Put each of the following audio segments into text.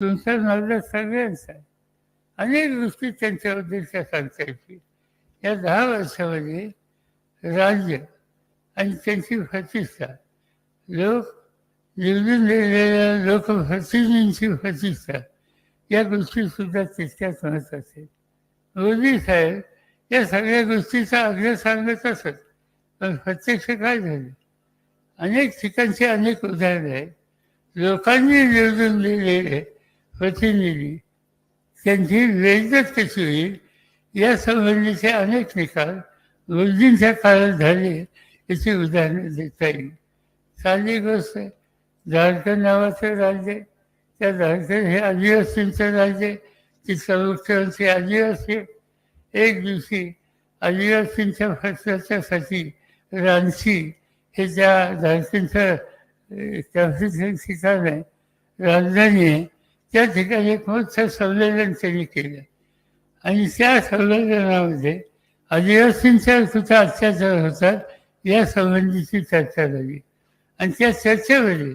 तुमचा माझा सगळ्यांचा आहे. अनेक गोष्टी त्यांच्याबद्दलच्या सांगता येतील. या दहा वर्षामध्ये राज्य आणि त्यांची प्रतिष्ठा लोक निवडून दिलेल्या लोकप्रतिनिधींची प्रतिष्ठा या गोष्टीसुद्धा तितक्याच महत्त्वाच्या मोदी साहेब या सगळ्या गोष्टीचा आग्रह सांगत असत पण प्रत्यक्ष काय झालं? अनेक ठिकाणची अनेक उदाहरणं आहेत. लोकांनी निवडून दिलेले प्रतिनिधी. त्यांची वेळच कशी होईल? या संबंधीचे अनेक निकाल रोजींच्या काळात झाले याची उदाहरणं देता येईल. साधी गोष्ट झारखंड नावाचं राज्य त्या झारखंड हे आदिवासींचं राज्य ती मुख्यमंत्री आदिवासी. एक दिवशी आदिवासींच्या फसव्याच्यासाठी रांची हे त्या झारखंडचं ठिकाण आहे. राजधानी आहे. त्या ठिकाणी एक मोठं संमेलन त्यांनी केलं. आणि त्या संमेलनामध्ये आदिवासींच्या सुद्धा अत्याचार होतात या संबंधीची चर्चा झाली. आणि त्या चर्चेमध्ये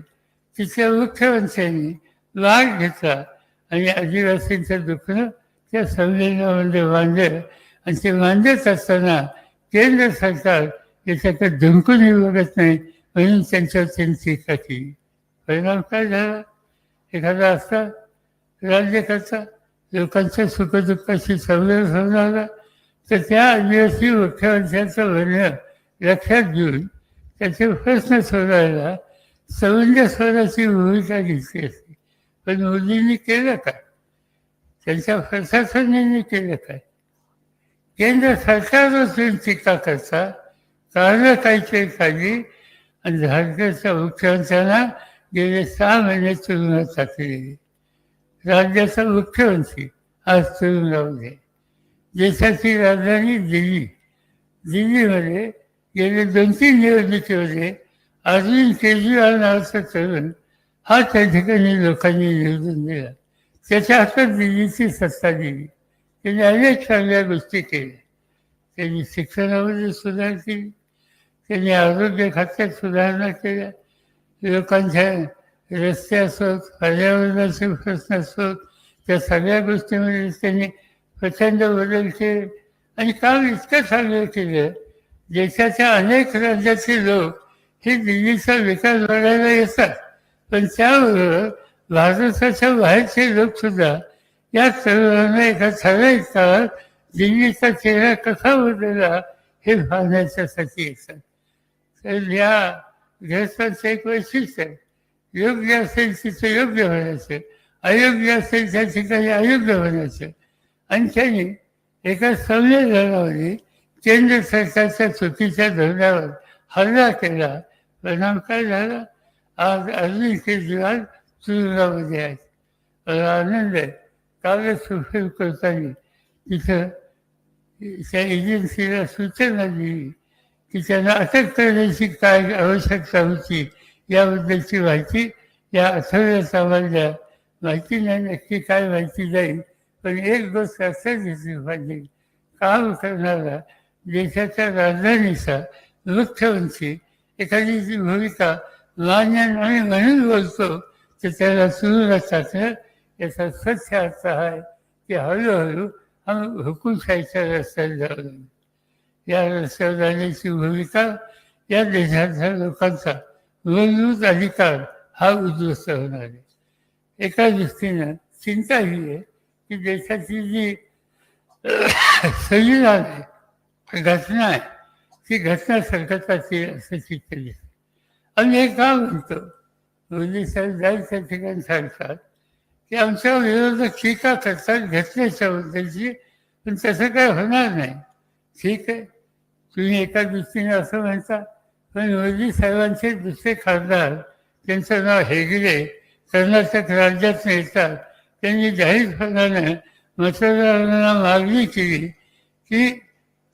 तिथल्या मुख्यमंत्र्यांनी भाग घेतला आणि आदिवासींचं दुखणं त्या संमेलनामध्ये मांडलं. आणि ते मांडत असताना केंद्र सरकार याच्याकडे धमकूनही बघत नाही म्हणून त्यांच्यावर त्यांनी टीका केली. परिणाम काय झाला? एखादा असता राज्यकर्ता लोकांच्या सुखदुःखाशी संवेद होणारा तर त्या आदिवासी मुख्यमंत्र्यांचं म्हणणं लक्षात घेऊन त्याचे प्रश्न सोडवायला समंजस स्वराची भूमिका घेतली असते. पण मोदींनी केलं काय? त्यांच्या प्रशासनाने केलं काय? केंद्र सरकारवर टीका करता कारण काहीतरी काढली आणि झारखंडच्या मुख्यमंत्र्यांना गेले सहा महिने तुरुंगात टाकलेली राज्याचा मुख्यमंत्री आज तुरुंगामध्ये देशाची राजधानी दिल्ली. दिल्लीमध्ये गेले दोन तीन निवडणुकीमध्ये अरविंद केजरीवाल नावाचा तरुण हा त्या ठिकाणी लोकांनी निवडून दिला. त्याच्या हातात दिल्लीची सत्ता दिली त्यांनी अनेक चांगल्या गोष्टी केल्या. त्यांनी शिक्षणामध्ये सुधार केली. त्यांनी आरोग्य खात्यात सुधारणा केल्या. लोकांच्या रस्ते असोत पर्यावरणाचे प्रश्न असोत त्या सगळ्या गोष्टीमध्ये त्यांनी प्रचंड बदल केले. आणि काम इतकं चांगलं केलं देशाच्या अनेक राज्याचे लोक हे दिल्लीचा विकास बघायला येतात. पण त्याबरोबर भारताच्या बाहेरचे लोकसुद्धा या तरुणांना एका ठराविक काळात दिल्लीचा चेहरा कसा बदलला हे पाहण्याच्यासाठी येतात. तर या ग्रस्तांचं एक वैशिष्ट्य आहे. योग्य असेल तिथं योग्य म्हणायचं अयोग्य असेल त्या ठिकाणी अयोग्य म्हणायचं आणि त्यांनी एका संमेलनामध्ये केंद्र सरकारच्या चुकीच्या धोरणावर हल्ला केला. परिणाम काय झाला? आज अरविंद केजरीवाल तुरुंगामध्ये आहेत. मला आनंद आहे. कालच सुप्रीम कोर्टाने तिथं त्या एजन्सीला सूचना दिली की त्यांना अटक करण्याची काय आवश्यकता होती? याबद्दलची माहिती या आठवड्यात माहिती नाही नक्की काय माहिती जाईल पण एक गोष्ट असं घेतली पाहिजे. काम करणारा देशाच्या राजधानीचा मुख्यमंत्री एखादी जी भूमिका मान्य नाही म्हणून बोलतो तर त्याला सुरू असतात याचा स्वच्छ अर्थ आहे की हळूहळू आम्ही हुकुमशाहीच्या रस्त्यात जाऊ या रस्त्यावर जाण्याची भूमिका या देशाच्या लोकांचा मूलभूत अधिकार हा उद्ध्वस्त होणार आहे. एका दृष्टीनं चिंता ही आहे की देशाची जी संविधान आहे घटना आहे ती घटना संकटाची असं चित्र दिसते आम्ही हे का म्हणतो मोदी साहेब त्या ठिकाणी सांगतात की आमच्या विरोधात टीका करतात घटनेच्या बद्दलची पण तसं काय होणार नाही. ठीक आहे. तुम्ही एका दृष्टीने असं म्हणता पण मोदी साहेबांचे दुसरे खासदार त्यांचं नाव हेगडे कर्नाटक राज्यात येतात त्यांनी जाहीरपणाने मतदारांना मागणी केली की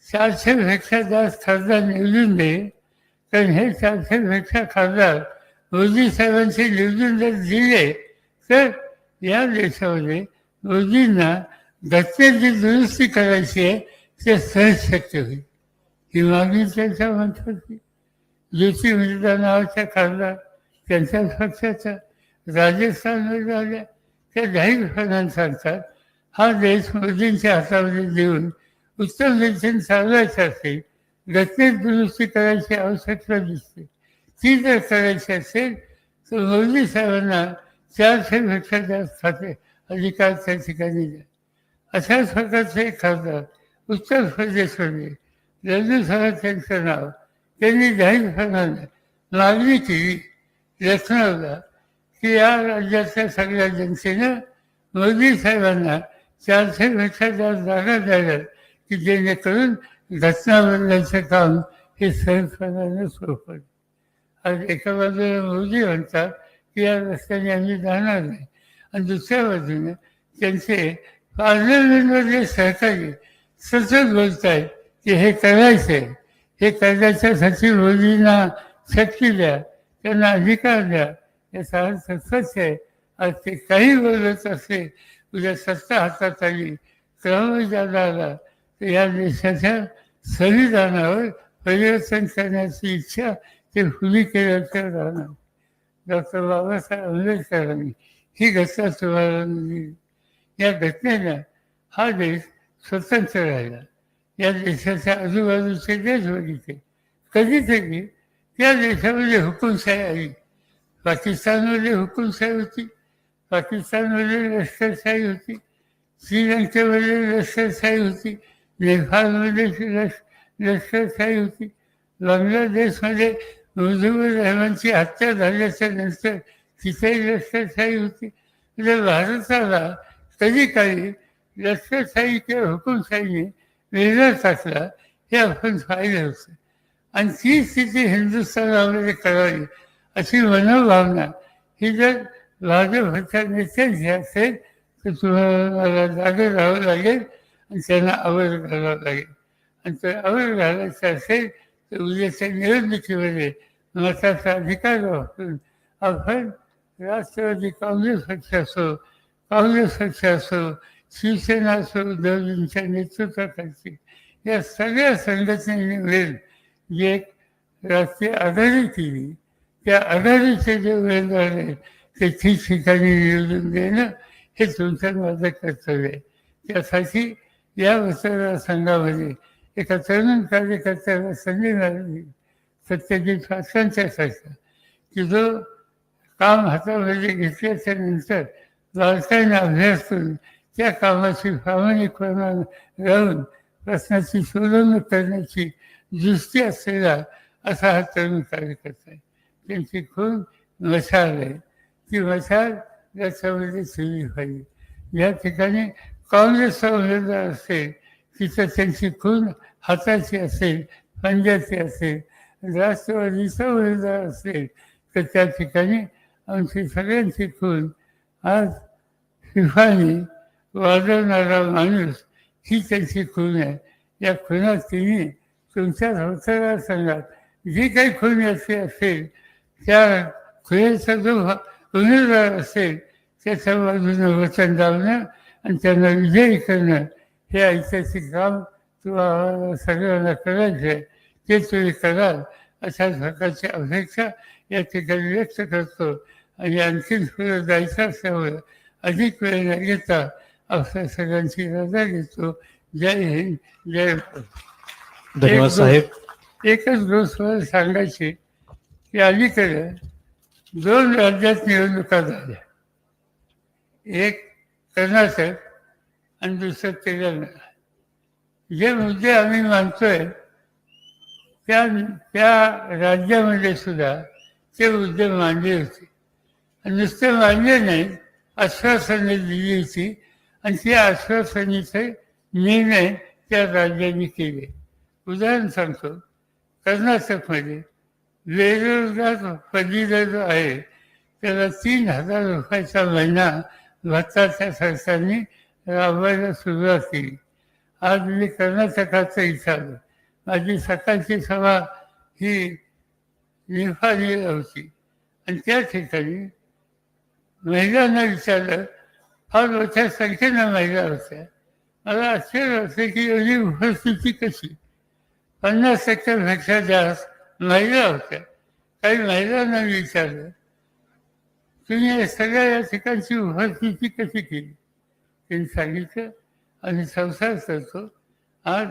चारशेपेक्षा जास्त खासदार निवडून दे. कारण हे चारशेपेक्षा खासदार मोदी साहेबांचे निवडून जर दिले तर या देशामध्ये मोदींना घटनेची दुरुस्ती करायची आहे ते सहज शक्य होईल. ही मागणी त्यांच्या म्हणतात युती ज्योती नावाच्या खासदार त्यांच्या पक्षाचा राजस्थानमध्ये आल्या त्या जाहीर प्रधान सांगतात हा देश मोदींच्या हातामध्ये देऊन उत्तम देशाने चालवायचं असेल घटनेत दुरुस्ती करायची आवश्यकता दिसते. ती जर करायची असेल तर मोदी साहेबांना चारशेपेक्षा जास्त खाते अधिकार त्या ठिकाणी द्या. अशाच प्रकारचे खासदार उत्तर प्रदेशमध्ये लल्लू साहेब त्यांचं नाव त्यांनी जाहीरपणाने मागणी केली लखनौला की या राज्यातल्या सगळ्या जनतेनं मोदी साहेबांना चारशे जास्त जागा द्याव्यात की जेणेकरून घटना बदलायचं काम हे सहजपणानं पडलं. आज एका बाजूला मोदी म्हणतात की या रस्त्याने आम्ही जाणार नाही. आणि दुसऱ्या बाजूने त्यांचे पार्लमेंटमधले सहकारी सतत बोलत आहेत की हे करायचं आहे हे करण्याच्यासाठी रोजींना शक्ती द्या त्यांना अधिकार द्या. याचा अर्थ सच आहे. आज ते काही बोलत असले उद्या सत्ता हातात आली क्रमजादा आला तर या देशाच्या संविधानावर परिवर्तन करण्याची इच्छा ते खुली केल्याचं राहणार. डॉक्टर बाबासाहेब आंबेडकरांनी ही घटना तुम्हाला दिली. या घटनेनं हा देश स्वतंत्र राहिला. या देशाच्या आजूबाजूचे देश बघितले कधीतरी त्या देशामध्ये हुकुमशाही आली. पाकिस्तानमध्ये हुकुमशाही होती. पाकिस्तानमध्ये लष्करशाही होती. श्रीलंकेमध्ये लष्करशाही होती. नेपाळमध्ये लष लष्करशाही होती. बांगलादेशमध्ये मुजिबुर रहमानची हत्या झाल्याच्यानंतर तिथेही लष्करशाही होती. म्हणजे भारताला कधी काही लष्करशाही किंवा हुकुमशाहीने वेगळा टाकला हे आपण पाहिलं होतं. आणि ती स्थिती हिंदुस्थानामध्ये करावी अशी मनोभावना. ही जर भाजपच्या नेत्यांची असेल तर तुम्हाला जागे राहावं लागेल आणि त्यांना आवड घालावं लागेल. आणि ते आवड घालायचं असेल तर उद्याच्या निवडणुकीमध्ये मताचा अधिकार वापरून आपण राष्ट्रवादी काँग्रेस पक्ष असो काँग्रेस पक्ष असो शिवसेना असो उद्धवजींच्या नेतृत्वाखालची या सगळ्या संघटनेने मिळून जी एक राष्ट्रीय आघाडी केली. त्या आघाडीचे जे उमेदवार आहेत ते ठिकठिकाणी निवडून देणं हे तुमचं माझं कर्तव्य आहे. त्यासाठी या मतदारसंघामध्ये एका तरुण कार्यकर्त्याला संधी मिळाली. सत्यजित पाटलांच्यासारखा की जो काम हातामध्ये घेतल्याच्या नंतर बारकाईने अभ्यास करून त्या कामाची प्रामाणिकपणा राहून प्रश्नाची सोडवणूक करण्याची दृष्टी असलेला असा हा तरुण कार्यकर्ता आहे त्यांची खून मशाल आहे ती मशाल याच्यामध्ये सुरू पाहिजे या ठिकाणी काँग्रेसचा उमेदवार असेल तिथं त्यांची खून हाताची असेल पंजाची असेल राष्ट्रवादीचा उमेदवार असेल तर त्या ठिकाणी आमची सगळ्यांची खून आज शिफानी वाजवणारा माणूस ही त्यांची खून आहे? या खुनात तिने तुमच्या मतदारसंघात जी काही खून असे असेल त्या खुनेचा जो उमेदवार असेल त्याच्या बाजूने वचन लावणं आणि त्यांना विजयी करणं हे ऐतिहासिक काम तुम्हाला सगळ्यांना करायचं आहे. ते तुम्ही कराल अशा प्रकारची अपेक्षा या ठिकाणी व्यक्त करतो. आणि आणखीन पुढे जायचं असल्यामुळे अधिक वेळ न घेता आपल्या सगळ्यांची रजा घेतो. जय हिंद जय भारत. धन्यवाद साहेब. एकच गोष्ट सांगायची की अलीकडे दोन राज्यात निवडणुका झाल्या. एक कर्नाटक आणि दुसरं तेलंगणा. जे मुद्दे आम्ही मानतोय त्या त्या राज्यामध्ये सुद्धा ते मुद्दे मांडले होते. आणि नुसते मांडले नाही आश्वासने दिली होती. आणि त्या आश्वासनेचे निर्णय त्या राज्यांनी केले. उदाहरण सांगतो. कर्नाटकमध्ये बेरोजगार पदवीधर जो आहे त्याला तीन हजार रुपयाचा महिना भारताच्या सरकारने राबवायला सुरुवात केली. आज मी कर्नाटकाचं इथं माझी सकाळची सभा ही निफाली होती. आणि त्या ठिकाणी महिलांना विचारलं फार मोठ्या संख्येनं महिला होत्या मला आश्चर्य होते की एवढी उपस्थिती कशी? पन्नास टक्क्यांपेक्षा जास्त महिला होत्या. काही महिलांना विचारलं तुम्ही या सगळ्या या ठिकाणची उपस्थिती कशी केली? त्यांनी सांगितलं आणि संसार करतो. आज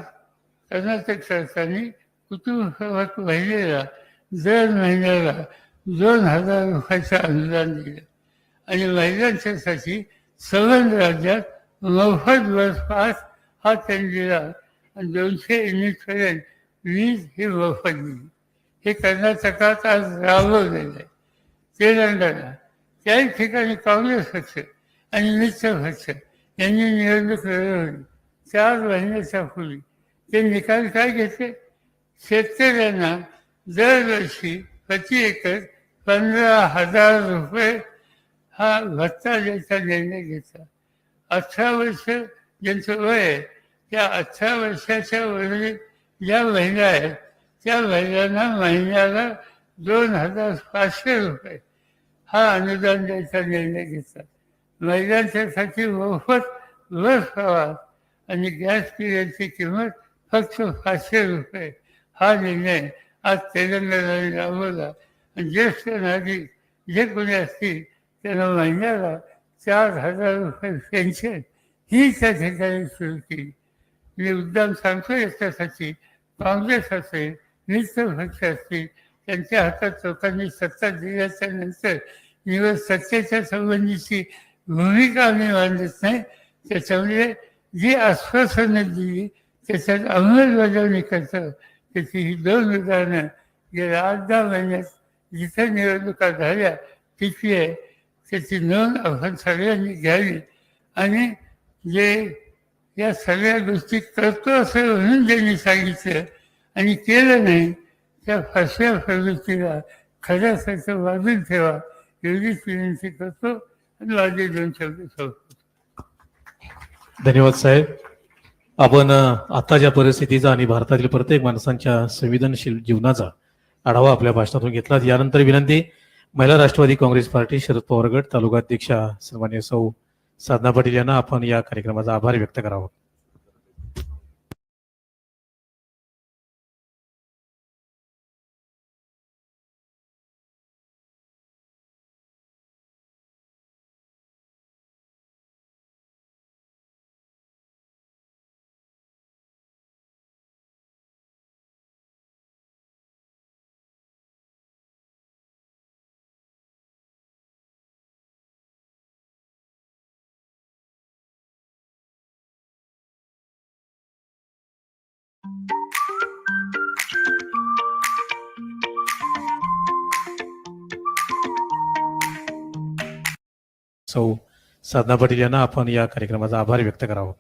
कर्नाटक सरकारने कुटुंब महिलेला दर महिन्याला दोन हजार रुपयाचं अनुदान दिलं आणि महिलांच्यासाठी सवन राज्यात मोफत बस पास हा त्यांनी दिला आणि दोनशे युनिटपर्यंत वीज ही मोफत दिली हे कर्नाटकात आज राबवलेलं आहे. तेलंगणा त्याही ठिकाणी काँग्रेस पक्ष आणि मित्र पक्ष यांनी निवडणूक लढवली. चार महिन्याच्या पूर्वी ते निकाल काय घेतले? शेतकऱ्यांना दरवर्षी प्रति एकर पंधरा हजार रुपये हा भत्ता द्यायचा निर्णय घेतला. अठरा वर्ष ज्यांचं वय आहे त्या अठरा वर्षाच्या वरील ज्या महिला आहेत त्या महिलांना महिन्याला दोन हजार पाचशे रुपये हा अनुदान द्यायचा निर्णय घेतला. महिलांच्यासाठी मोफत बस प्रवास आणि गॅस पिण्याची किंमत फक्त पाचशे रुपये हा निर्णय आज तेलंगणाने राबवला. आणि ज्येष्ठ नागरिक जे कोणी असतील त्यांना महिन्याला चार हजार रुपये पेन्शन ही त्या ठिकाणी सुरू केली. मी उद्दाम सांगतो याच्यासाठी काँग्रेस असेल मित्र पक्ष असतील त्यांच्या हातात लोकांनी सत्ता दिल्याच्या नंतर निवड सत्तेच्या संबंधीची भूमिका आम्ही मांडत नाही. त्याच्यामुळे जी आश्वासनं दिली त्याच्यात अंमलबजावणी करतं. त्याची ही दोन उदाहरणं गेल्या आठ दहा महिन्यात जिथं निवडणुका झाल्या तिथे आहे त्याची नोंद आपण सगळ्यांनी घ्यावी आणि जे या सगळ्या गोष्टी करतो असं म्हणून ज्यांनी सांगितलं आणि केलं नाही त्या फसव्या प्रवृत्तीला खऱ्यासारखं वाजून ठेवा एवढीच विनंती करतो आणि माझे दोन शब्द धन्यवाद साहेब. आपण आताच्या परिस्थितीचा आणि भारतातील प्रत्येक माणसांच्या संवेदनशील जीवनाचा आढावा आपल्या भाषणातून घेतला यानंतर विनंती महिला राष्ट्रवादी काँग्रेस पार्टी शरद पवार गट तालुका अध्यक्षा सन्मान्य सौ साधना पाटील यांना आपण या कार्यक्रमाचा आभार व्यक्त करावा. सौ साधना पाटील यांना आपण या कार्यक्रमाचा आभार व्यक्त करावा.